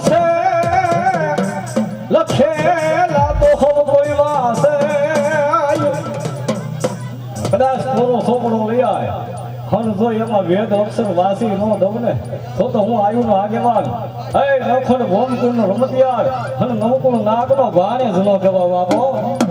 વાસે લખેલા તો હો કોઈ વાસે કદાચ થોડો છોકરો લઈ આવે હન એમાં વેદ અક્ષર વાસી નો દઉં તો તો હું આયુ નો હે નખડ ભોમકુળ નો રમતિયાર હન નવકુળ નાગ નો ભાણે જ નો કહેવા બાપો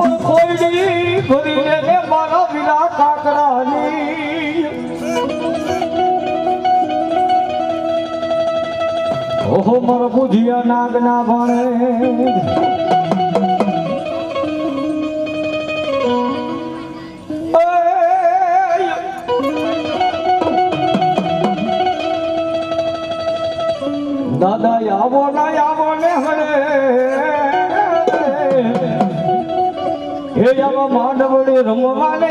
પણ કોઈની ભરીને લે મારા વિના કાકડાની ઓહો મારો બુધિયા નાગના ભણે દાદા આવો ના આવો ને હરે. એ જાવા માંડવડી રમવા ને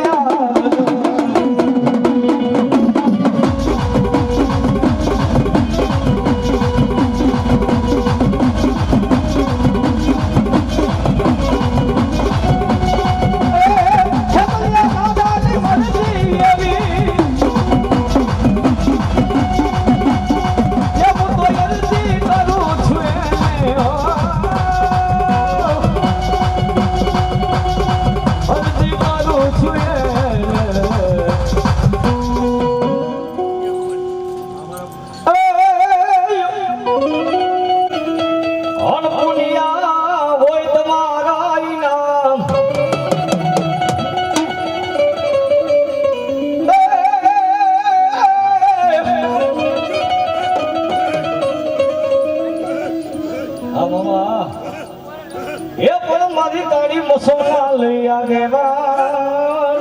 એ પણ મારી તારી મુસલમાન લઈ આગેવાન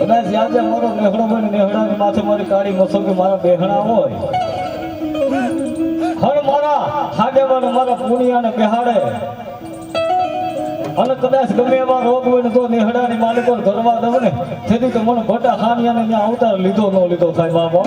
કદાચ યાદે મારો નેહડો બને નેહડાની માથે મારી કાળી મસોકી મારા બેહણા હોય. હર મારા હાડેવાને મારા પુનિયાને બેહાડે. અને કદાચ ગમે એવા રોગ હોય ને તો નેહડાની માલિકો ઘરવા દઉં ને. તેથી તો મને ભટા ખાનિયાને ત્યાં આવતા લીધો ન લીધો થાય બાબા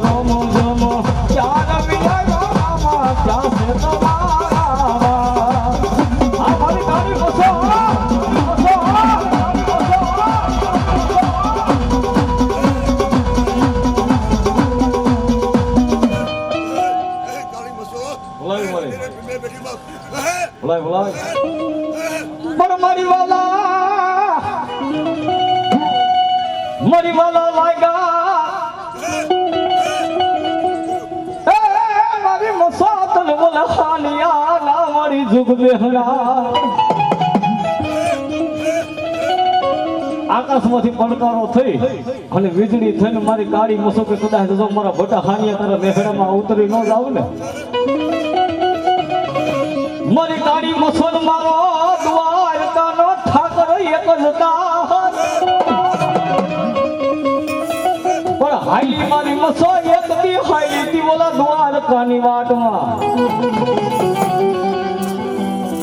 જુગ બેહરા. આકાશમાંથી પડકારો થઈ અને વીજળી થઈને મારી કાળી મસોકે કદાચ મારા ભટા ખાનિયા તારા મેઘડામાં ઉતરી ન જાવ ને. મારી કાળી મસોન મારો દ્વારકાનો ઠાકર એક જ દાસ. પણ હાલી મારી મસો એક દી હાલી તી ઓલા દ્વારકાની વાટમાં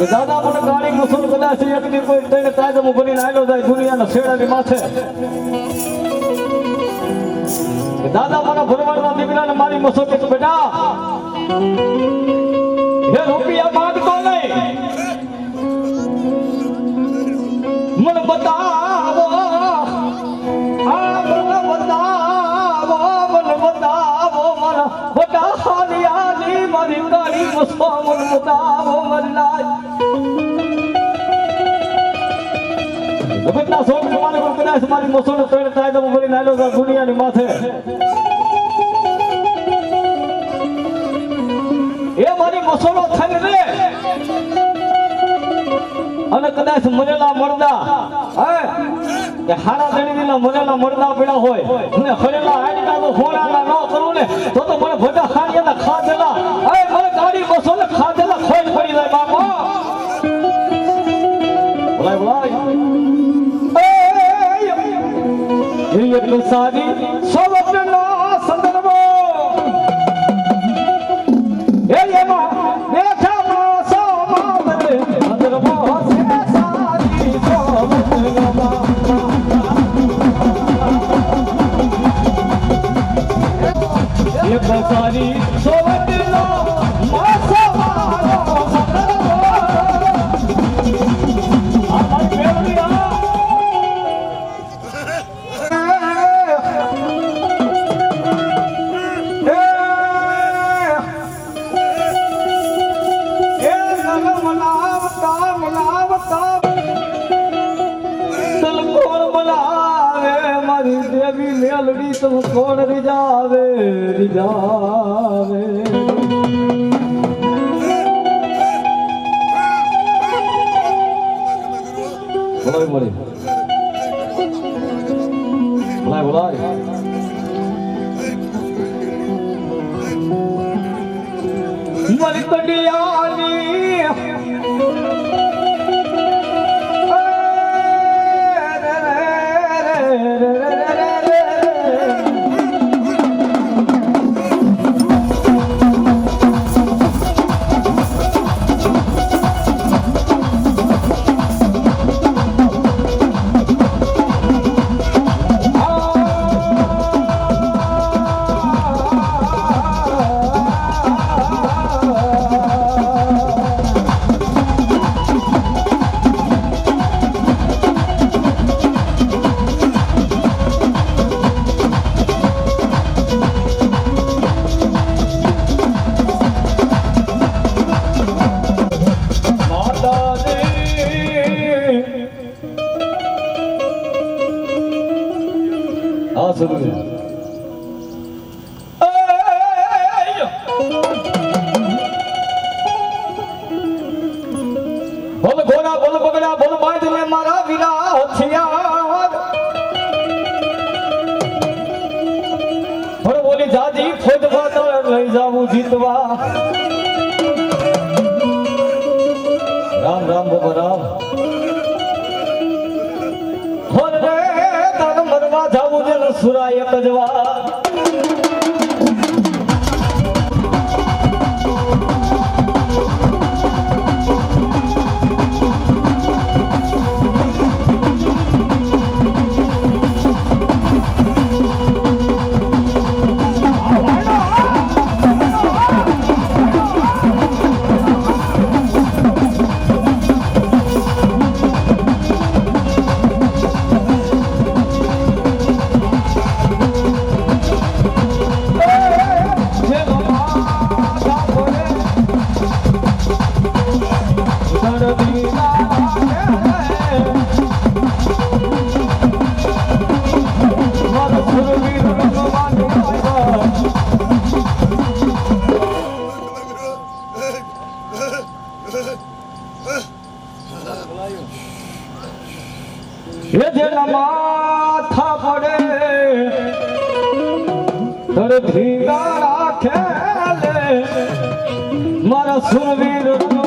દાદા પણ ગાડી મુસલ કદાચ એક દી કોઈ તેને કાયદો ભરીને આવેલો જાય દુનિયાના શેડાની માથે દાદા, મને ભરવાડના દીકરાને મારી મસો કે બેટા હે રૂપિયા માંગતો નહીં મને બતાવો આ મને બતાવો મને બતાવો, મારા બટા મારી મસો મને બતાવો, મારી મસોનો એ મારી મસોનો અને કદાચ મરેલા મરદા હે? હાડા દણીના મરેલા મરદા પડ્યા હોય અને હરેલા આડકા તો હોણાના ન કરું ને તો તો મને ભટા ખાડિયાના ખાધેલા હે? મને ગાડી બસો ને ખાધેલા ખોઈ પડી જાય બાપો. બોલાય બોલાય. એ એટલું સારી સૌનો એક સારી સોવટનો માસો મારો મારી આ તું કોણ રીજાવે રીજાવે બોલાય બોલાય. બોલાય બોલાય. મરકડિયાની બોલ ઘોડા બોલ બગડા, બોલ બાંધ લે મારા વીરા હથિયાર. બોલ બોલી, જાજી ખોદવા તો લઈ જાવું જીતવા. રામ રામ બાબા રામ. હોર રે તન મરવા જાવું ને સુરાય કજવા. सुरवीर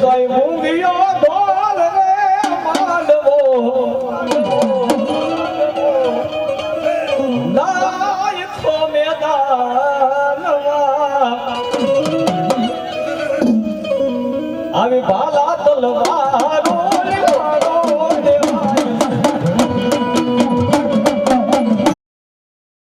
જય મુંગિયો દોલ રે માલવો. નાય છો મેદાનવા. આવી બાલ